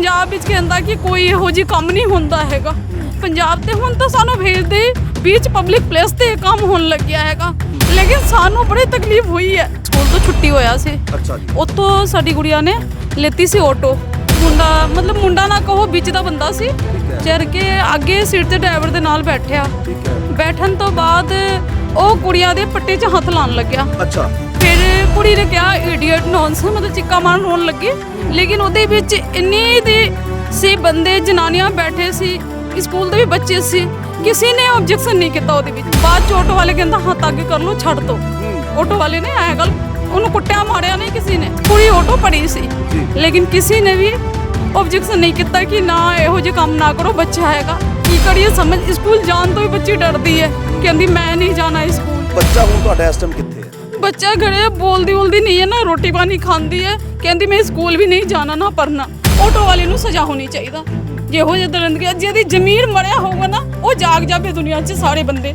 ਪੰਜਾਬ ਵਿੱਚ ਕਹਿੰਦਾ ਕਿ ਕੋਈ ਇਹੋ ਜਿਹੀ ਕੰਮ ਨਹੀਂ ਹੁੰਦਾ ਹੈਗਾ। ਪੰਜਾਬ ਤੇ ਹੁਣ ਤਾਂ ਸਾਨੂੰ ਭੇਜਦੇ ਬੀਚ ਪਬਲਿਕ ਪਲੇਸ ਤੇ ਕੰਮ ਹੋਣ ਲੱਗਿਆ ਹੈਗਾ। ਲੇਕਿਨ ਸਾਨੂੰ ਬੜੀ ਤਕਲੀਫ ਹੋਈ ਹੈ। ਸਕੂਲ ਤੋਂ ਛੁੱਟੀ ਹੋਇਆ ਸੀ। ਅੱਛਾ ਜੀ। ਉੱਥੋਂ ਸਾਡੀ ਗੁੜੀਆ ਨੇ ਲੈਤੀ ਸੀ ਆਟੋ। ਮੁੰਡਾ ਮਤਲਬ ਮੁੰਡਾ ਨਾ ਕਹੋ ਵਿੱਚ ਦਾ ਬੰਦਾ ਸੀ। ਚੜ ਕੇ ਅੱਗੇ ਸੀਟ ਤੇ ਡਰਾਈਵਰ ਦੇ ਨਾਲ ਬੈਠਿਆ। ਬੈਠਣ ਤੋਂ ਬਾਅਦ ਉਹ ਕੁੜੀਆਂ ਦੇ ਪੱਟੇ 'ਚ ਹੱਥ ਲਾਉਣ ਲੱਗਿਆ। ਅੱਛਾ। ਕੁੜੀ ਨੇ ਕਿਹਾ ਇਡੀਅਟ ਨੌਨਸ ਮਤਲਬ ਚਿੱਕਾ ਮਾਰਨ ਰੋਣ ਲੱਗੀ। ਲੇਕਿਨ ਉਹਦੇ ਵਿੱਚ ਇੰਨੇ ਦੇ ਸੀ ਬੰਦੇ ਜਨਾਨੀਆਂ ਬੈਠੇ ਸੀ ਸਕੂਲ ਦੇ ਵੀ ਬੱਚੇ ਸੀ ਕਿਸੇ ਨੇ ਆਬਜੈਕਸ਼ਨ ਨਹੀਂ ਕੀਤਾ ਉਹਦੇ ਵਿੱਚ। ਬਾਅਦ ਚ ਆਟੋ ਵਾਲੇ ਕਹਿੰਦਾ ਹੱਥ ਅੱਗੇ ਕਰ ਲਓ ਛੱਡ ਦੋ। ਆਟੋ ਵਾਲੇ ਨੇ ਐ ਗੱਲ ਉਹਨੂੰ ਕੁੱਟਿਆ ਮਾਰਿਆ ਨਹੀਂ ਕਿਸੇ ਨੇ। ਕੁੜੀ ਆਟੋ ਪੜੀ ਸੀ। ਲੇਕਿਨ ਕਿਸੇ ਨੇ ਵੀ ਆਬਜੈਕਸ਼ਨ ਨਹੀਂ ਕੀਤਾ ਕਿ ਨਾ ਇਹੋ ਜਿਹੇ ਕੰਮ ਨਾ ਕਰੋ ਬੱਚਾ ਹੈਗਾ। ਕੀ ਕਰੀਏ ਸਮਝ ਸਕੂਲ ਜਾਣ ਤੋਂ ਹੀ ਬੱਚੀ ਡਰਦੀ ਹੈ ਕਹਿੰਦੀ ਮੈਂ ਨਹੀਂ ਜਾਣਾ ਸਕੂਲ। ਬੱਚਾ ਹੁਣ ਤੁਹਾਡਾ ਇਸ ਟਾਈਮ ਕਿੱਥੇ? ਬੱਚਾ ਘਰੇ ਬੋਲਦੀ ਬੋਲਦੀ ਨਹੀਂ ਹੈ ਨਾ, ਰੋਟੀ ਪਾਣੀ ਖਾਂਦੀ ਹੈ। ਕਹਿੰਦੀ ਮੈਂ ਸਕੂਲ ਵੀ ਨਹੀਂ ਜਾਣਾ ਨਾ ਪੜਨਾ ਆਟੋ ਵਾਲੇ ਨੂੰ ਸਜ਼ਾ ਹੋਣੀ ਚਾਹੀਦਾ। ਜਿਹੋ ਜਿਹੇ ਦਰਿੰਦਗੀ ਜਿਹਦੀ ਜ਼ਮੀਰ ਮਰਿਆ ਹੋਊਗਾ ਨਾ, ਉਹ ਜਾਗ ਜਾਵੇ ਦੁਨੀਆ 'ਚ ਸਾਰੇ ਬੰਦੇ।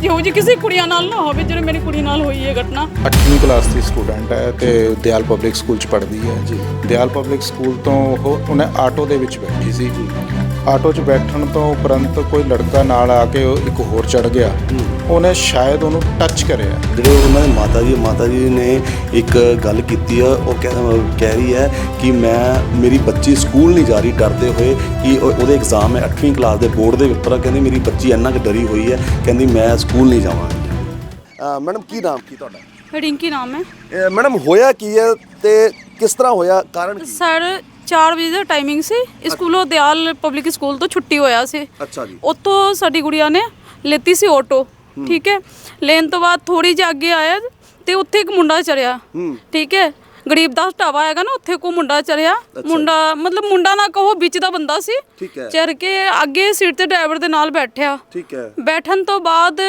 ਜਿਹੋ ਜਿਹੀ ਕਿਸੇ ਕੁੜੀਆਂ ਨਾਲ ਨਾ ਹੋਵੇ, ਜਿਹੜੇ ਮੇਰੀ ਕੁੜੀ ਨਾਲ ਹੋਈ ਹੈ ਘਟਨਾ। 8ਵੀਂ ਕਲਾਸ ਦੀ ਸਟੂਡੈਂਟ ਹੈ ਤੇ ਦਿਆਲ ਪਬਲਿਕ ਸਕੂਲ ਚ ਪੜ੍ਹਦੀ ਹੈ, ਜੀ। ਦਿਆਲ ਪਬਲਿਕ ਸਕੂਲ ਤੋਂ ਉਹ, ਉਹਨੇ ਆਟੋ ਦੇ ਵਿੱਚ ਬੈਠੀ ਸੀ। ਆਟੋ 'ਚ ਬੈਠਣ ਤੋਂ ਉਪਰੰਤ ਕੋਈ ਲੜਕਾ ਨਾਲ ਆ ਕੇ ਉਹ ਇੱਕ ਹੋਰ ਚੜ ਗਿਆ। ਉਹਨੇ ਸ਼ਾਇਦ ਉਹਨੂੰ ਟੱਚ ਕਰਿਆ। ਜਿਹੜੇ ਉਹਨਾਂ ਦੇ ਮਾਤਾ ਜੀ ਮਾਤਾ ਜੀ ਨੇ ਇੱਕ ਗੱਲ ਕੀਤੀ ਆ ਉਹ ਕਹਿ ਕਹਿ ਰਹੀ ਹੈ ਕਿ ਮੈਂ ਮੇਰੀ ਬੱਚੀ ਸਕੂਲ ਨਹੀਂ ਜਾ ਰਹੀ ਡਰਦੇ ਹੋਏ ਕਿ ਉਹ- ਉਹਦੇ ਐਗਜ਼ਾਮ ਹੈ 8ਵੀਂ ਕਲਾਸ ਦੇ ਬੋਰਡ ਦੇ ਪੇਪਰ ਆ। ਕਹਿੰਦੀ ਮੇਰੀ ਬੱਚੀ ਇੰਨਾ ਕੁ ਡਰੀ ਹੋਈ ਹੈ ਕਹਿੰਦੀ ਮੈਂ ਸਕੂਲ ਨਹੀਂ ਜਾਵਾਂਗੀ ਮੈਡਮ ਕੀ ਨਾਮ ਕੀ ਤੁਹਾਡਾ? ਰਿੰਕੀ ਨਾਮ ਹੈ। ਮੈਡਮ ਹੋਇਆ ਕੀ ਹੈ ਤੇ ਕਿਸ ਤਰ੍ਹਾਂ ਹੋਇਆ? ਕਾਰਨ ਕੀ? ਸਰ 4 ਵਜੇ ਦਾ ਟਾਈਮਿੰਗ ਸੀ। ਸਕੂਲੋਂ ਦਿਆਲ ਪਬਲਿਕ ਸਕੂਲ ਤੋਂ ਛੁੱਟੀ ਹੋਇਆ ਸੀ। ਅੱਛਾ ਜੀ। ਉੱਥੋਂ ਸਾਡੀ ਗੁੜੀਆ ਨੇ ਲੈਤੀ ਸੀ ਆਟੋ ਠੀਕ ਹੈ? ਲੈਣ ਤੋਂ ਬਾਅਦ ਥੋੜੀ ਜਿਹੀ ਅੱਗੇ ਆਇਆ ਤੇ ਉੱਥੇ ਇੱਕ ਮੁੰਡਾ ਚੜਿਆ ਠੀਕ ਹੈ? ਗਰੀਬਦਾਸ ਢਾਬਾ ਹੈਗਾ ਨਾ ਉੱਥੇ ਕੋ ਮੁੰਡਾ ਚੜਿਆ। ਮੁੰਡਾ ਮਤਲਬ ਮੁੰਡਾ ਨਾ ਕਹੋ ਵਿੱਚ ਦਾ ਬੰਦਾ ਸੀ। ਚੜ ਕੇ ਅੱਗੇ ਸੀਟ ਤੇ ਡਰਾਈਵਰ ਦੇ ਨਾਲ ਬੈਠਿਆ। ਠੀਕ ਹੈ। ਬੈਠਣ ਤੋਂ ਬਾਅਦ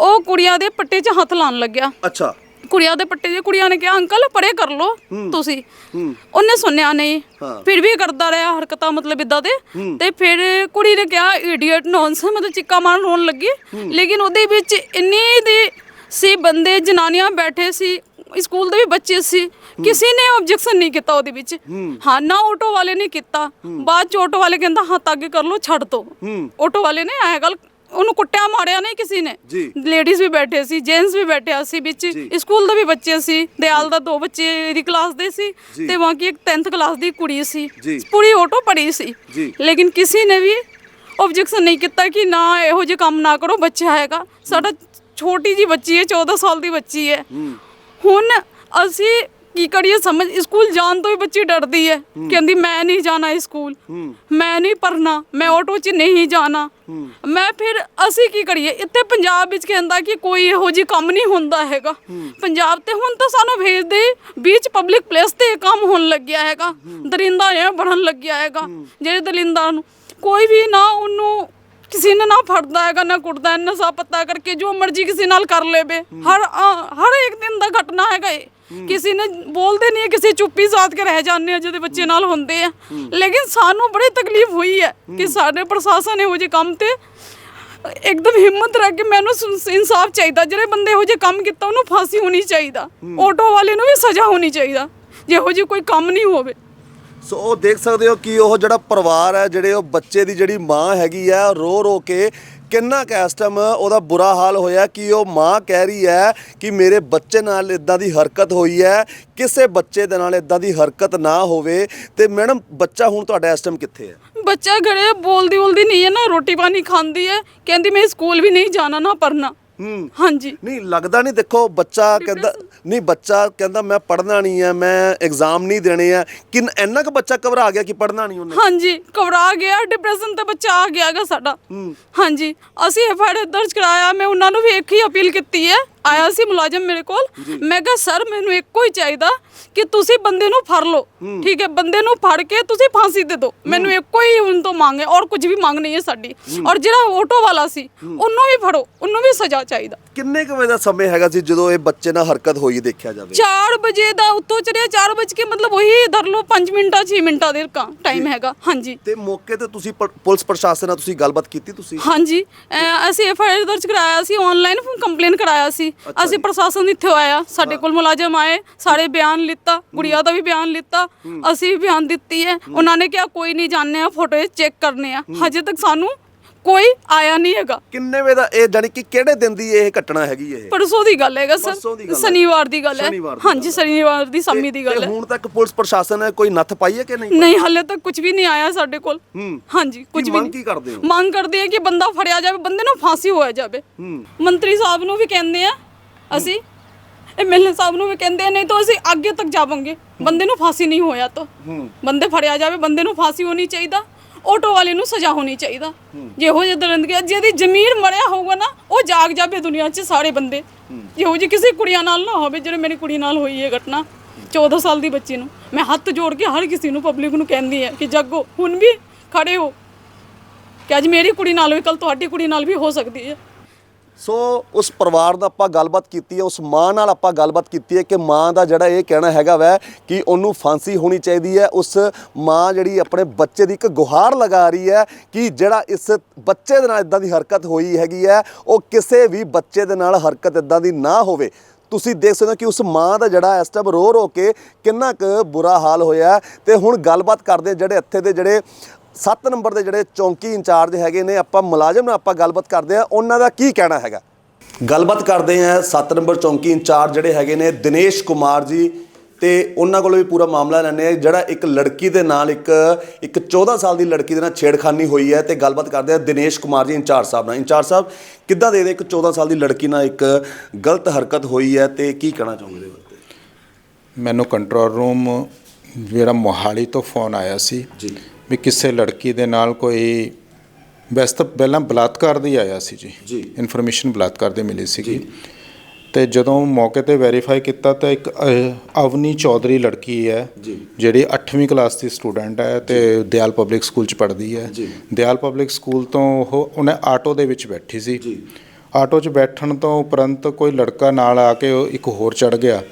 ਉਹ ਕੁੜੀਆਂ ਦੇ ਪੱਟੇ 'ਚ ਹੱਥ ਲਾਉਣ ਲੱਗਿਆ। ਅੱਛਾ। ਕੁੜੀਆਂ ਦੇ ਪੱਟੇ 'ਚ ਕੁੜੀਆਂ ਨੇ ਕਿਹਾ ਅੰਕਲ ਪਰੇ ਕਰ ਲੋ ਤੁਸੀਂ। ਉਹਨੇ ਸੁਣਿਆ ਨਹੀਂ। ਫਿਰ ਵੀ ਕਰਦਾ ਰਿਹਾ ਹਰਕਤਾਂ ਮਤਲਬ ਇਦਾਂ ਦੇ। ਤੇ ਫਿਰ ਕੁੜੀ ਨੇ ਕਿਹਾ ਇਡੀਅਟ ਨੌਨਸ ਮਤਲਬ ਚਿੱਕਾ ਮਾਰਨ ਰੋਣ ਲੱਗੀ। ਲੇਕਿਨ ਉਹਦੇ ਵਿੱਚ ਇੰਨੇ ਦੇ ਸੀ ਬੰਦੇ ਜਨਾਨੀਆਂ ਬੈਠੇ ਸੀ ਸਕੂਲ ਦੇ ਵੀ ਬੱਚੇ ਸੀ। ਕਿਸੇ ਨੇ ਆਬਜੈਕਸ਼ਨ ਨਹੀਂ ਕੀਤਾ ਉਹਦੇ ਵਿੱਚ। ਹਾਂ। ਨਾ ਆਟੋ ਵਾਲੇ ਨੇ ਕੀਤਾ। ਬਾਅਦ ਚ ਆਟੋ ਵਾਲੇ ਕਹਿੰਦਾ ਹੱਥ ਅੱਗੇ ਕਰ ਲੋ ਛੱਡ ਦੋ। ਆਟੋ ਵਾਲੇ ਨੇ ਐ ਗੱਲ ਉਹਨੂੰ ਕੁੱਟਿਆ ਮਾਰਿਆ ਨਹੀਂ ਕਿਸੇ ਨੇ। ਜੀ। ਲੇਡੀਜ਼ ਵੀ ਬੈਠੇ ਸੀ ਜੈਂਟਸ ਵੀ ਬੈਠਿਆ ਸੀ ਵਿੱਚ। ਸਕੂਲ ਦੇ ਵੀ ਬੱਚੇ ਸੀ ਦਿਆਲ ਦਾ ਦੋ ਬੱਚੇ ਦੀ ਕਲਾਸ ਦੇ ਸੀ ਤੇ ਬਾਕੀ ਇੱਕ 10th ਕਲਾਸ ਦੀ ਕੁੜੀ ਸੀ। ਜੀ। ਪੂਰੀ ਆਟੋ ਪੜੀ ਸੀ। ਜੀ। ਲੇਕਿਨ ਕਿਸੇ ਨੇ ਵੀ ਆਬਜੈਕਸ਼ਨ ਨਹੀਂ ਕੀਤਾ ਕਿ ਨਾ ਇਹੋ ਜਿਹੇ ਕੰਮ ਨਾ ਕਰੋ ਬੱਚਾ ਹੈਗਾ। ਸਾਡਾ ਛੋਟੀ ਜੀ ਬੱਚੀ ਹੈ 14 ਸਾਲ ਦੀ ਬੱਚੀ ਹੈ। ਹੁਣ ਅਸੀਂ ਕੀ ਕਰੀਏ? ਸਮਝ ਸਕੂਲ ਜਾਣ ਤੋਂ ਹੀ ਬੱਚੀ ਡਰਦੀ ਹੈ। ਕਹਿੰਦੀ ਮੈਂ ਨਹੀਂ ਜਾਣਾ ਸਕੂਲ ਮੈਂ ਨਹੀਂ ਪੜਨਾ ਮੈਂ ਆਟੋ 'ਚ ਨਹੀਂ ਜਾਣਾ। ਮੈਂ ਫਿਰ ਅਸੀਂ ਕੀ ਕਰੀਏ? ਇੱਥੇ ਪੰਜਾਬ ਵਿੱਚ ਕਹਿੰਦਾ ਕਿ ਕੋਈ ਇਹੋ ਜਿਹੀ ਕੰਮ ਨਹੀਂ ਹੁੰਦਾ ਹੈਗਾ। ਪੰਜਾਬ ਤੇ ਹੁਣ ਤਾਂ ਸਾਨੂੰ ਭੇਜਦੇ ਬੀਚ ਪਬਲਿਕ ਪਲੇਸ ਤੇ ਕੰਮ ਹੋਣ ਲੱਗਿਆ ਹੈਗਾ। ਦਰਿੰਦਾ ਇਹ ਬਣਨ ਲੱਗਿਆ ਹੈਗਾ ਜਿਹੜੇ ਦਰਿੰਦਾ ਨੂੰ। ਕੋਈ ਵੀ ਨਾ ਉਹਨੂੰ ਕਿਸੇ ਨੇ ਨਾ ਫੜਦਾ ਹੈਗਾ ਨਾ ਕੁੱਟਦਾ ਨਸ਼ਾ ਪੱਤਾ ਕਰਕੇ ਜੋ ਮਰਜ਼ੀ ਕਿਸੇ ਨਾਲ ਕਰ ਲੇਵੇ। ਹਰ ਹਰ ਇੱਕ ਦਿਨ ਦਾ ਘਟਨਾ ਹੈਗਾ ਇਹ। ਕਿਸੇ ਨੇ ਬੋਲਦੇ ਨਹੀਂ ਹੈ, ਕਿਸੇ ਚੁੱਪੀ ਸਾਧ ਕੇ ਰਹਿ ਜਾਂਦੇ ਆ ਜਿਹਦੇ ਬੱਚੇ ਨਾਲ ਹੁੰਦੇ ਆ। ਲੇਕਿਨ ਸਾਨੂੰ ਬੜੀ ਤਕਲੀਫ ਹੋਈ ਹੈ ਕਿ ਸਾਡੇ ਪ੍ਰਸ਼ਾਸਨ ਇਹੋ ਜਿਹੇ ਕੰਮ ਤੇ ਇੱਕਦਮ ਹਿੰਮਤ ਰੱਖ ਕੇ ਮੈਨੂੰ ਸੁ- ਇਨਸਾਫ ਚਾਹੀਦਾ ਜਿਹੜੇ ਬੰਦੇ ਇਹੋ ਜਿਹੇ ਕੰਮ ਕੀਤਾ ਉਹਨੂੰ ਫਾਂਸੀ ਹੋਣੀ ਚਾਹੀਦਾ। ਆਟੋ ਵਾਲੇ ਨੂੰ ਵੀ ਸਜ਼ਾ ਹੋਣੀ ਚਾਹੀਦਾ ਜਿਹੋ ਜਿਹੀ ਕੋਈ ਕੰਮ ਨਹੀਂ ਹੋਵੇ। ਸੋ ਉਹ ਦੇਖ ਸਕਦੇ ਹੋ ਕਿ ਉਹ ਜਿਹੜਾ ਪਰਿਵਾਰ ਹੈ ਜਿਹੜੇ ਉਹ ਬੱਚੇ ਦੀ ਜਿਹੜੀ ਮਾਂ ਹੈਗੀ ਆ ਰੋ ਰੋ ਕੇ ਕਿੰਨਾ ਕੈਸਟਮ ਉਹਦਾ ਬੁਰਾ ਹਾਲ ਹੋਇਆ, ਕਿ ਉਹ ਮਾਂ ਕਹਿ ਰਹੀ ਹੈ ਕਿ ਮੇਰੇ ਬੱਚੇ ਨਾਲ ਇਦਾਂ ਦੀ ਹਰਕਤ ਹੋਈ ਹੈ, ਕਿਸੇ ਬੱਚੇ ਦੇ ਨਾਲ ਇਦਾਂ ਦੀ ਹਰਕਤ ਨਾ ਹੋਵੇ, ਤੇ ਮੈਡਮ ਬੱਚਾ ਹੁਣ ਤੁਹਾਡਾ ਇਸ ਟਾਈਮ ਕਿੱਥੇ ਹੈ? ਬੱਚਾ ਘਰੇ ਬੋਲਦੀ ਬੋਲਦੀ ਨਹੀਂ ਹੈ ਨਾ ਰੋਟੀ ਪਾਣੀ ਖਾਂਦੀ ਹੈ, ਕਹਿੰਦੀ ਮੈਂ ਸਕੂਲ ਵੀ ਨਹੀਂ ਜਾਣਾ ਨਾ ਪੜਨਾ ਹੂੰ। ਹਾਂਜੀ। ਨਹੀਂ ਲੱਗਦਾ ਨਹੀਂ ਦੇਖੋ ਬੱਚਾ ਕਹਿੰਦਾ ਨਹੀਂ ਬੱਚਾ ਕਹਿੰਦਾ ਮੈਂ ਪੜ੍ਹਨਾ ਨਹੀਂ ਹੈ ਮੈਂ ਐਗਜ਼ਾਮ ਨਹੀਂ ਦੇਣੇ ਆ ਕਿ ਇੰਨਾ ਕੁ ਬੱਚਾ ਘਬਰਾ ਗਿਆ ਕਿ ਪੜ੍ਹਨਾ ਨਹੀਂ ਉਹਨੇ? ਹਾਂਜੀ ਘਬਰਾ ਗਿਆ ਡਿਪਰੈਸ਼ਨ ਤੇ ਬੱਚਾ ਆ ਗਿਆਗਾ ਸਾਡਾ। ਹਾਂਜੀ ਅਸੀਂ ਐਫਆਈਆਰ ਦਰਜ ਕਰਾਇਆ ਮੈਂ ਉਹਨਾਂ ਨੂੰ ਵੀ ਇੱਕ ਹੀ ਅਪੀਲ ਕੀਤੀ ਹੈ। ਆਇਆ ਸੀ ਮੁਲਾਜ਼ਮ ਮੇਰੇ ਕੋਲ। ਮੈਂ ਕਿਹਾ ਸਰ ਮੈਨੂੰ ਇੱਕੋ ਹੀ ਚਾਹੀਦਾ ਕਿ ਤੁਸੀਂ ਬੰਦੇ ਨੂੰ ਫੜ ਲਓ। ਠੀਕ ਹੈ ਬੰਦੇ ਨੂੰ ਫੜ ਕੇ ਤੁਸੀਂ ਫਾਂਸੀ ਦੇ ਦਿਓ। ਮੈਨੂੰ ਇੱਕੋ ਹੀ ਹੁਣ ਤੋਂ ਮੰਗ ਹੈ ਔਰ ਕੁਝ ਵੀ ਮੰਗ ਨਹੀਂ ਹੈ ਸਾਡੀ। ਔਰ ਜਿਹੜਾ ਆਟੋ ਵਾਲਾ ਸੀ ਉਹਨੂੰ ਵੀ ਫੜੋ ਉਹਨੂੰ ਵੀ ਸਜ਼ਾ ਚਾਹੀਦਾ। ਕਿੰਨੇ ਕੁ ਵਜੇ ਦਾ ਸਮੇਂ ਹੈਗਾ ਸੀ ਜਦੋਂ ਇਹ ਬੱਚੇ ਨਾਲ ਹਰਕਤ ਹੋਈ ਦੇਖਿਆ ਜਾਵੇ? 4 ਵਜੇ ਦਾ ਉੱਤੋਂ ਚੜਿਆ 4 ਵਜੇ ਕੇ ਮਤਲਬ ਉਹੀ ਧਰ ਲਓ 5 ਮਿੰਟਾਂ 6 ਮਿੰਟਾਂ ਦੇ ਟਾਈਮ ਹੈਗਾ। ਹਾਂਜੀ। ਤੇ ਮੌਕੇ ਤੇ ਤੁਸੀਂ ਪ- ਪੁਲਿਸ ਪ੍ਰਸ਼ਾਸਨ ਨਾਲ ਤੁਸੀਂ ਗੱਲਬਾਤ ਕੀਤੀ ਤੁਸੀਂ? ਹਾਂਜੀ। ਅਹ ਅਸੀਂ ਐਫ ਆਈ ਆਰ ਦਰਜ ਕਰਾਇਆ ਸੀ ਆਨਲਾਈਨ ਕੰਪਲੇਨ ਕਰਾਇਆ ਸੀ। ਅਸੀਂ ਪ੍ਰਸ਼ਾਸਨ ਇੱਥੇ ਆਇਆ ਸਾਡੇ ਕੋਲ ਮੁਲਾਜ਼ਮ ਆਏ ਸਾਰੇ ਬਿਆਨ ਲਿੱਤਾ ਗੁੜੀਆ ਦਾ ਵੀ ਬਿਆਨ ਲਿੱਤਾ ਅਸੀਂ ਵੀ ਬਿਆਨ ਦਿੱਤੀ ਹੈ। ਉਹਨਾਂ ਨੇ ਕਿਹਾ ਕੋਈ ਨਹੀਂ ਜਾਣਦੇ ਆ ਫੋਟੋ ਚੈੱਕ ਕਰਨੇ ਆ। ਹਜੇ ਤੱਕ ਸਾਨੂੰ ਕੋਈ ਆਇਆ ਨਹੀਂ ਹੈਗਾ। ਕਿੰਨੇ ਵੇ ਦਾ ਇਹ ਜਾਨੀ ਕਿ ਕਿਹੜੇ ਦਿਨ ਦੀ ਇਹ ਘਟਨਾ ਹੈਗੀ ਇਹ? ਪਰਸੋਂ ਦੀ ਗੱਲ ਹੈਗਾ ਪਰਸੋਂ ਦੀ ਗੱਲ ਸਰ ਹੈ। ਸ਼ਨੀਵਾਰ ਦੀ ਗੱਲ ਹੈ। ਸ਼ਨੀਵਾਰ ਦੀ ਹਾਂਜੀ ਸ਼ਨੀਵਾਰ ਦੀ ਸੰਮੀ ਦੀ ਗੱਲ ਤੇ ਹੈ। ਹੁਣ ਤੱਕ ਪੁਲਿਸ ਪ੍ਰਸ਼ਾਸਨ ਨੇ ਕੋਈ ਨੱਥ ਪਾਈ ਹੈ ਕਿ ਨਹੀਂ? ਨਹੀਂ ਹਲੇ ਤੱਕ ਕੁਝ ਵੀ ਨਹੀਂ ਆਇਆ ਸਾਡੇ ਕੋਲ। ਹੂੰ। ਹਾਂਜੀ ਕੁਝ ਵੀ ਮੰਗ ਨਹੀਂ। ਕੀ ਕਰਦੇ ਹੋ? ਮੰਗ ਕਰਦੇ ਆ ਕਿ ਬੰਦਾ ਫੜਿਆ ਜਾਵੇ ਬੰਦੇ ਨੂੰ ਫਾਂਸੀ ਹੋਇਆ ਜਾਵੇ। ਮੰਤਰੀ ਸਾਹਿਬ ਨੂੰ ਵੀ ਕਹਿੰਦੇ ਆ ਅਸੀਂ ਐਮਐਲਏ ਸਾਹਿਬ ਨੂੰ ਵੀ ਕਹਿੰਦੇ ਨਹੀਂ ਤਾਂ ਅਸੀਂ ਅੱਗੇ ਤੱਕ ਜਾਵਾਂਗੇ। ਬੰਦੇ ਨੂੰ ਫਾਂਸੀ ਨਹੀਂ ਹੋਇਆ ਤਾਂ। ਬੰਦੇ ਫੜਿਆ ਜਾਵੇ ਬੰਦੇ ਨੂੰ ਫਾਂਸੀ ਹੋਣੀ ਚਾਹੀਦਾ ਆਟੋ ਵਾਲੇ ਨੂੰ ਸਜ਼ਾ ਹੋਣੀ ਚਾਹੀਦਾ। ਜਿਹੋ ਜਿਹੇ ਦਰਿੰਦਗੀ ਜਿਹਦੀ ਜ਼ਮੀਰ ਮਰਿਆ ਹੋਊਗਾ ਨਾ ਉਹ ਜਾਗ ਜਾਵੇ ਦੁਨੀਆ 'ਚ ਸਾਰੇ ਬੰਦੇ। ਜਿਹੋ ਜਿਹੀ ਕਿਸੇ ਕੁੜੀਆਂ ਨਾਲ ਨਾ ਹੋਵੇ ਜਿਹੜੇ ਮੇਰੀ ਕੁੜੀ ਨਾਲ ਹੋਈ ਹੈ ਘਟਨਾ 14 ਸਾਲ ਦੀ ਬੱਚੀ ਨੂੰ। ਮੈਂ ਹੱਥ ਜੋੜ ਕੇ ਹਰ ਕਿਸੇ ਨੂੰ ਪਬਲਿਕ ਨੂੰ ਕਹਿੰਦੀ ਆ ਕਿ ਜਾਗੋ ਹੁਣ ਵੀ ਖੜੇ ਹੋ। ਕਿ ਅੱਜ ਮੇਰੀ ਕੁੜੀ ਨਾਲ ਹੋਈ ਕੱਲ ਤੁਹਾਡੀ ਕੁੜੀ ਨਾਲ ਵੀ ਹੋ ਸਕਦੀ ਹੈ। ਸੋ ਉਸ ਪਰਿਵਾਰ ਦਾ ਆਪਾਂ ਗੱਲਬਾਤ ਕੀਤੀ ਹੈ, ਉਸ ਮਾਂ ਨਾਲ ਆਪਾਂ ਗੱਲਬਾਤ ਕੀਤੀ ਹੈ ਕਿ ਮਾਂ ਦਾ ਜਿਹੜਾ ਇਹ ਕਹਿਣਾ ਹੈਗਾ ਵੈ ਕਿ ਉਹਨੂੰ ਫਾਂਸੀ ਹੋਣੀ ਚਾਹੀਦੀ ਹੈ। ਉਸ ਮਾਂ ਜਿਹੜੀ ਆਪਣੇ ਬੱਚੇ ਦੀ ਇੱਕ ਗੁਹਾਰ ਲਗਾ ਰਹੀ ਹੈ ਕਿ ਜਿਹੜਾ ਇਸ ਬੱਚੇ ਦੇ ਨਾਲ ਇਦਾਂ ਦੀ ਹਰਕਤ ਹੋਈ ਹੈਗੀ ਹੈ, ਉਹ ਕਿਸੇ ਵੀ ਬੱਚੇ ਦੇ ਨਾਲ ਹਰਕਤ ਇਦਾਂ ਦੀ ਨਾ ਹੋਵੇ। ਤੁਸੀਂ ਦੇਖ ਸਕਦੇ ਹੋ ਕਿ ਉਸ ਮਾਂ ਦਾ ਜਿਹੜਾ ਇਸ ਟਾਈਮ ਰੋ ਰੋ ਕੇ ਕਿੰਨਾ ਕੁ ਬੁਰਾ ਹਾਲ ਹੋਇਆ ਹੈ। ਤੇ ਹੁਣ ਗੱਲਬਾਤ ਕਰਦੇ ਜਿਹੜੇ ਇੱਥੇ ਦੇ ਜਿਹੜੇ 7 ਨੰਬਰ ਦੇ ਜਿਹੜੇ ਚੌਂਕੀ ਇੰਚਾਰਜ ਹੈਗੇ ਨੇ ਆਪਾਂ ਮੁਲਾਜ਼ਮ ਨਾਲ ਆਪਾਂ ਗੱਲਬਾਤ ਕਰਦੇ ਆ ਉਹਨਾਂ ਦਾ ਕੀ ਕਹਿਣਾ ਹੈਗਾ? ਗੱਲਬਾਤ ਕਰਦੇ ਆ 7 ਨੰਬਰ ਚੌਂਕੀ ਇੰਚਾਰਜ ਜਿਹੜੇ ਹੈਗੇ ਨੇ ਦਿਨੇਸ਼ ਕੁਮਾਰ ਜੀ ਤੇ ਉਹਨਾਂ ਕੋਲੋਂ ਵੀ ਪੂਰਾ ਮਾਮਲਾ ਲੈਣੇ ਆ ਜਿਹੜਾ ਇੱਕ ਲੜਕੀ ਦੇ ਨਾਲ ਇੱਕ ਇੱਕ 14 ਸਾਲ ਦੀ ਲੜਕੀ ਦੇ ਨਾਲ ਛੇੜਖਾਨੀ ਹੋਈ ਹੈ ਤੇ ਗੱਲਬਾਤ ਕਰਦੇ ਆ ਦਿਨੇਸ਼ ਕੁਮਾਰ ਜੀ ਇੰਚਾਰਜ ਸਾਹਿਬ ਨਾਲ। ਇੰਚਾਰਜ ਸਾਹਿਬ ਕਿੱਦਾਂ ਦੇ ਦੇ ਇੱਕ 14 ਸਾਲ ਦੀ ਲੜਕੀ ਨਾਲ ਇੱਕ ਗਲਤ ਹਰਕਤ ਹੋਈ ਹੈ ਤੇ ਕੀ ਕਹਿਣਾ ਚਾਹੁੰਦੇ ਹੋ ਮੈਨੂੰ ਕੰਟਰੋਲ ਰੂਮ ਜਿਹੜਾ ਮੋਹਾਲੀ ਤੋਂ ਫੋਨ ਆਇਆ ਸੀ ਜੀ। ਵੀ ਕਿਸੇ ਲੜਕੀ ਦੇ ਨਾਲ ਕੋਈ ਵੈਸੇ ਤਾਂ ਪਹਿਲਾਂ ਬਲਾਤਕਾਰ ਦੀ ਆਇਆ ਸੀ ਜੀ ਜੀ। ਇਨਫੋਰਮੇਸ਼ਨ ਬਲਾਤਕਾਰ ਦੀ ਮਿਲੀ ਸੀਗੀ ਤੇ ਜਦੋਂ ਮੌਕੇ ਤੇ ਵੈਰੀਫਾਈ ਕੀਤਾ ਤਾਂ ਇੱਕ ਅਹ, ਅਵਨੀ ਚੌਧਰੀ ਲੜਕੀ ਹੈ ਜੀ। ਜਿਹੜੀ 8ਵੀਂ ਕਲਾਸ ਦੀ ਸਟੂਡੈਂਟ ਹੈ ਤੇ ਦਿਆਲ ਪਬਲਿਕ ਸਕੂਲ ਚ ਪੜ੍ਹਦੀ ਹੈ ਜੀ। ਦਿਆਲ ਪਬਲਿਕ ਸਕੂਲ ਤੋਂ ਉਹ ਉਹਨੇ ਆਟੋ ਦੇ ਵਿੱਚ ਬੈਠੀ ਸੀ ਜੀ। ਆਟੋ 'ਚ ਬੈਠਣ ਤੋਂ ਉਪਰੰਤ ਕੋਈ ਲੜਕਾ ਨਾਲ ਆ ਕੇ ਉਹ ਇੱਕ ਹੋਰ ਚੜ ਗਿਆ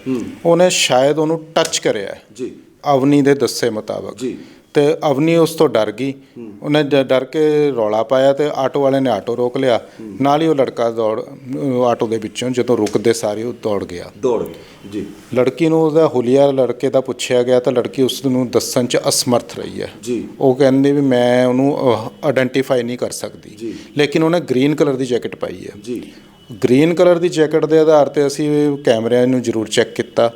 ਉਹਨੇ ਸ਼ਾਇਦ ਉਹਨੂੰ ਟੱਚ ਕਰਿਆ ਹੈ। ਜੀ ਅਵਨੀ ਦੇ ਦੱਸੇ ਮੁਤਾਬਕ ਜੀ। ਤੇ ਅਵਨੀ ਉਸ ਤੋਂ ਡਰ ਗਈ। ਉਹਨੇ ਡ- ਡਰ ਕੇ ਰੌਲਾ ਪਾਇਆ ਤੇ ਆਟੋ ਵਾਲੇ ਨੇ ਆਟੋ ਰੋਕ ਲਿਆ। ਨਾਲ ਹੀ ਉਹ ਲੜਕਾ ਦੌੜ ਅਹ ਆਟੋ ਦੇ ਵਿੱਚੋਂ ਜਦੋਂ ਰੁਕਦੇ ਸਾਰੇ ਉਹ ਦੌੜ ਗਿਆ। ਦੌੜ ਜੀ। ਲੜਕੀ ਨੂੰ ਉਹਦਾ ਹੁਲੀਆ ਲੜਕੇ ਦਾ ਪੁੱਛਿਆ ਗਿਆ ਤਾਂ ਲੜਕੀ ਉਸ ਨੂੰ ਦੱਸਣ 'ਚ ਅਸਮਰਥ ਰਹੀ ਹੈ। ਜੀ। ਉਹ ਕਹਿੰਦੀ ਵੀ ਮੈਂ ਉਹਨੂੰ ਆਇਡੈਂਟੀਫਾਈ ਨਹੀਂ ਕਰ ਸਕਦੀ। ਜੀ। ਲੇਕਿਨ ਉਹਨੇ ਗ੍ਰੀਨ ਕਲਰ ਦੀ ਜੈਕਟ ਪਾਈ ਹੈ। ਜੀ। ਗ੍ਰੀਨ ਕਲਰ ਦੀ ਜੈਕਟ ਦੇ ਆਧਾਰ ਤੇ ਅਸੀਂ ਕੈਮਰਿਆਂ ਨੂੰ ਜ਼ਰੂਰ ਚੈੱਕ ਕੀਤਾ।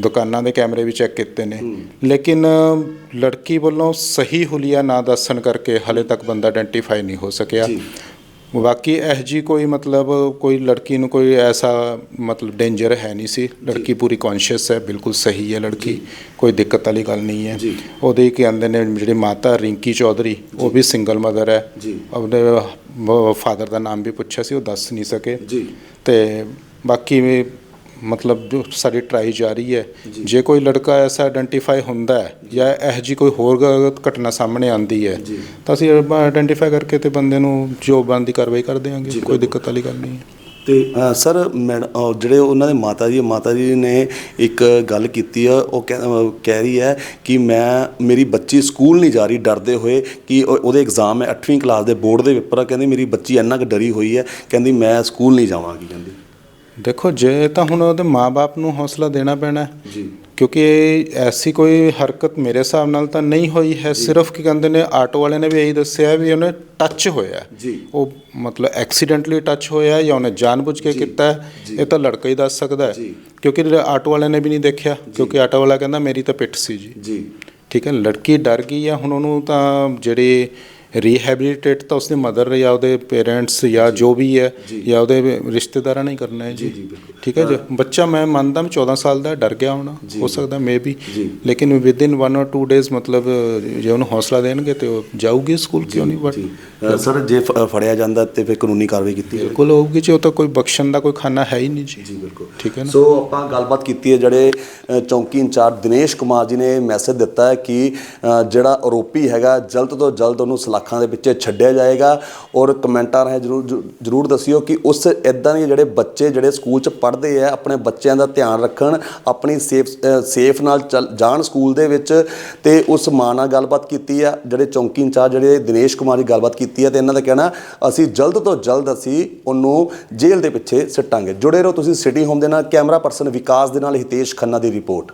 ਦੁਕਾਨਾਂ ਦੇ ਕੈਮਰੇ ਵੀ ਚੈੱਕ ਕੀਤੇ ਨੇ। ਲੇਕਿਨ ਲੜਕੀ ਵੱਲੋਂ ਸਹੀ ਹੁਲੀਆ ਨਾ ਦੱਸਣ ਕਰਕੇ ਹਲੇ ਤੱਕ ਬੰਦਾ ਆਇਡੈਂਟੀਫਾਈ ਨਹੀਂ ਹੋ ਸਕਿਆ। ਬਾਕੀ ਇਹ ਜੀ ਕੋਈ ਮਤਲਬ ਕੋਈ ਲੜਕੀ ਨੂੰ ਕੋਈ ਐਸਾ ਮਤਲਬ ਡੇਂਜਰ ਹੈ ਨਹੀਂ ਸੀ। ਲੜਕੀ ਪੂਰੀ ਕੌਨਸ਼ੀਅਸ ਹੈ ਬਿਲਕੁਲ ਸਹੀ ਹੈ ਲੜਕੀ ਕੋਈ ਦਿੱਕਤ ਵਾਲੀ ਗੱਲ ਨਹੀਂ ਹੈ। ਉਹਦੇ ਕੀ ਕਹਿੰਦੇ ਨੇ ਜਿਹੜੀ ਮਾਤਾ ਰਿੰਕੀ ਚੌਧਰੀ ਉਹ ਵੀ ਸਿੰਗਲ ਮਦਰ ਹੈ। ਉਹਦੇ ਫਾਦਰ ਦਾ ਨਾਮ ਵੀ ਪੁੱਛਿਆ ਸੀ ਉਹ ਦੱਸ ਨਹੀਂ ਸਕੇ। ਜੀ। ਤੇ ਬਾਕੀ ਵੀ ਮਤਲਬ ਜੋ ਸਾਡੀ ਟਰਾਈ ਜਾਰੀ ਹੈ। ਜੇ। ਕੋਈ ਲੜਕਾ ਐਸਾ ਆਇਡੈਂਟੀਫਾਈ ਹੁੰਦਾ ਹੈ ਜਾਂ ਇਹ ਜੀ ਕੋਈ ਹੋਰ ਗ- ਘਟਨਾ ਸਾਹਮਣੇ ਆਂਦੀ ਹੈ ਜੀ। ਤਾਂ ਅਸੀਂ ਆਇਡੈਂਟੀਫਾਈ ਕਰਕੇ ਤੇ ਬੰਦੇ ਨੂੰ ਜੋ ਬਣਦੀ ਕਾਰਵਾਈ ਕਰ ਦੇਵਾਂਗੇ ਕੋਈ ਦਿੱਕਤ ਵਾਲੀ ਗੱਲ ਨਹੀਂ ਹੈ। ਤੇ ਅ, ਸਰ ਮੈਡ ਅ, ਜਿਹੜੇ ਉਹਨਾਂ ਦੇ ਮਾਤਾ ਜੀ ਮਾਤਾ ਜੀ ਨੇ ਇੱਕ ਗੱਲ ਕੀਤੀ ਆ ਉਹ ਕਹਿ ਅ, ਕਹਿ ਰਹੀ ਹੈ ਕਿ ਮੈਂ ਮੇਰੀ ਬੱਚੀ ਸਕੂਲ ਨਹੀਂ ਜਾ ਰਹੀ ਡਰਦੇ ਹੋਏ ਕਿ ਉਹ- ਉਹਦੇ ਐਗਜ਼ਾਮ ਹੈ 8ਵੀਂ ਕਲਾਸ ਦੇ ਬੋਰਡ ਦੇ ਪੇਪਰ ਆ ਕਹਿੰਦੀ ਮੇਰੀ ਬੱਚੀ ਇੰਨਾ ਕੁ ਡਰੀ ਹੋਈ ਹੈ ਕਹਿੰਦੀ ਮੈਂ ਸਕੂਲ ਨਹੀਂ ਜਾਵਾਂਗੀ ਕਹਿੰਦੀ। ਦੇਖੋ ਜੇ ਤਾਂ ਹੁਣ ਉਹਦੇ ਮਾਪੇ ਨੂੰ ਹੌਸਲਾ ਦੇਣਾ ਪੈਣਾ। ਜੀ। ਕਿਉਂਕਿ ਐਸੀ ਕੋਈ ਹਰਕਤ ਮੇਰੇ ਹਿਸਾਬ ਨਾਲ ਤਾਂ ਨਹੀਂ ਹੋਈ ਹੈ। ਸਿਰਫ ਕੀ ਕਹਿੰਦੇ ਨੇ ਆਟੋ ਵਾਲੇ ਨੇ ਵੀ ਇਹੀ ਦੱਸਿਆ ਵੀ ਉਹਨੇ ਟੱਚ ਹੋਇਆ। ਜੀ। ਉਹ ਮਤਲਬ ਐਕਸੀਡੈਂਟਲੀ ਟੱਚ ਹੋਇਆ ਜਾਂ ਉਹਨੇ ਜਾਣਬੁੱਝ ਕੇ ਕੀਤਾ ਇਹ ਤਾਂ ਲੜਕਾ ਹੀ ਦੱਸ ਸਕਦਾ ਹੈ। ਕਿਉਂਕਿ ਜਿਹੜਾ ਆਟੋ ਵਾਲੇ ਨੇ ਵੀ ਨਹੀਂ ਦੇਖਿਆ ਕਿਉਂਕਿ ਆਟੋ ਵਾਲਾ ਕਹਿੰਦਾ ਮੇਰੀ ਤਾਂ ਪਿੱਠ ਸੀ ਜੀ। ਜੀ। ਠੀਕ ਹੈ ਲੜਕੀ ਡਰ ਗਈ ਹੈ ਹੁਣ ਉਹਨੂੰ ਤਾਂ ਜਿਹੜੇ ਰੀਹੈਬਿਲਿਟੇਟ ਤਾਂ ਉਸਦੀ ਮਦਰ ਜਾਂ ਉਹਦੇ ਪੇਰੈਂਟਸ ਜਾਂ ਜੋ। ਵੀ ਹੈ ਜਾਂ। ਉਹਦੇ ਰਿਸ਼ਤੇਦਾਰਾਂ ਨੇ ਕਰਨਾ ਹੈ ਜੀ। ਠੀਕ ਹੈ ਜੀ। ਬੱਚਾ ਮੈਂ ਮੰਨਦਾ ਮੈਂ 14 ਸਾਲ ਦਾ ਡਰ ਗਿਆ ਹੋਣਾ ਹੋ ਸਕਦਾ ਮੇ ਵੀ ਜੀ। ਲੇਕਿਨ ਵਿਦ ਇਨ 1 অর 2 ਡੇਜ਼ ਮਤਲਬ ਜੇ ਉਹਨੂੰ ਹੌਸਲਾ ਦੇਣਗੇ ਤੇ ਉਹ ਜਾਊਗੀ ਸਕੂਲ ਕਿਉਂ ਨਹੀਂ? ਬਟ ਸਰ ਜੇ ਫੜਿਆ ਜਾਂਦਾ ਤੇ ਫਿਰ ਕਾਨੂੰਨੀ ਕਾਰਵਾਈ ਕੀਤੀ ਜਾਵੇ ਬਿਲਕੁਲ ਹੋਊਗੀ ਜੀ ਉਹ ਤਾਂ ਕੋਈ ਬਖਸ਼ਣ ਦਾ ਕੋਈ ਖਾਨਾ ਹੈ ਹੀ ਨਹੀਂ ਜੀ। ਜੀ ਬਿਲਕੁਲ। ਠੀਕ ਹੈ ਨਾ? ਸੋ ਆਪਾਂ ਗੱਲਬਾਤ ਕੀਤੀ ਹੈ ਜਿਹੜੇ ਚੌਂਕੀ ਇੰਚਾਰਜ ਦਿਨੇਸ਼ ਕੁਮਾਰ ਜੀ ਨੇ ਮੈਸੇਜ ਦਿੱਤਾ ਹੈ ਕਿ ਜਿਹੜਾ ਆਰੋਪੀ ਹੈਗਾ ਜਲਦ ਤੋਂ ਜਲਦ ਉਹਨੂੰ ਅੱਖਾਂ ਦੇ ਵਿੱਚ ਛੱਡਿਆ ਜਾਏਗਾ ਔਰ ਕਮੈਂਟਾਂ ਰਾਹੀਂ ਜਰੂਰ ਜਰੂਰ ਦੱਸਿਓ ਕਿ ਉਸ ਇਦਾਂ ਦੇ ਜਿਹੜੇ ਬੱਚੇ ਜਿਹੜੇ ਸਕੂਲ 'ਚ ਪੜ੍ਹਦੇ ਆ, ਆਪਣੇ ਬੱਚਿਆਂ ਦਾ ਧਿਆਨ ਰੱਖਣ, ਆਪਣੀ ਸੇਫ ਸੇਫ ਨਾਲ ਚੱਲ- ਜਾਣ ਸਕੂਲ ਦੇ ਵਿੱਚ ਤੇ ਉਸ ਮਾਂ ਨਾਲ ਗੱਲਬਾਤ ਕੀਤੀ ਆ, ਜਿਹੜੇ ਚੌਂਕੀ ਇੰਚਾਰਜ, ਜਿਹੜੇ ਦਿਨੇਸ਼ ਕੁਮਾਰ ਜੀ ਗੱਲਬਾਤ ਕੀਤੀ ਆ ਤੇ ਇਹਨਾਂ ਦਾ ਕਹਿਣਾ, ਅਸੀਂ ਜਲਦ ਤੋਂ ਜਲਦ ਅਸੀਂ ਉਹਨੂੰ ਜੇਲ੍ਹ ਦੇ ਪਿੱਛੇ ਸਿੱਟਾਂਗੇ। ਜੁੜੇ ਰਹੋ ਤੁਸੀਂ ਸਿਟੀ ਹੋਮ ਦੇ ਨਾਲ, ਕੈਮਰਾ ਪਰਸਨ ਵਿਕਾਸ ਦੇ ਨਾਲ ਹਿਤੇਸ਼ ਖੰਨਾ ਦੀ ਰਿਪੋਰਟ।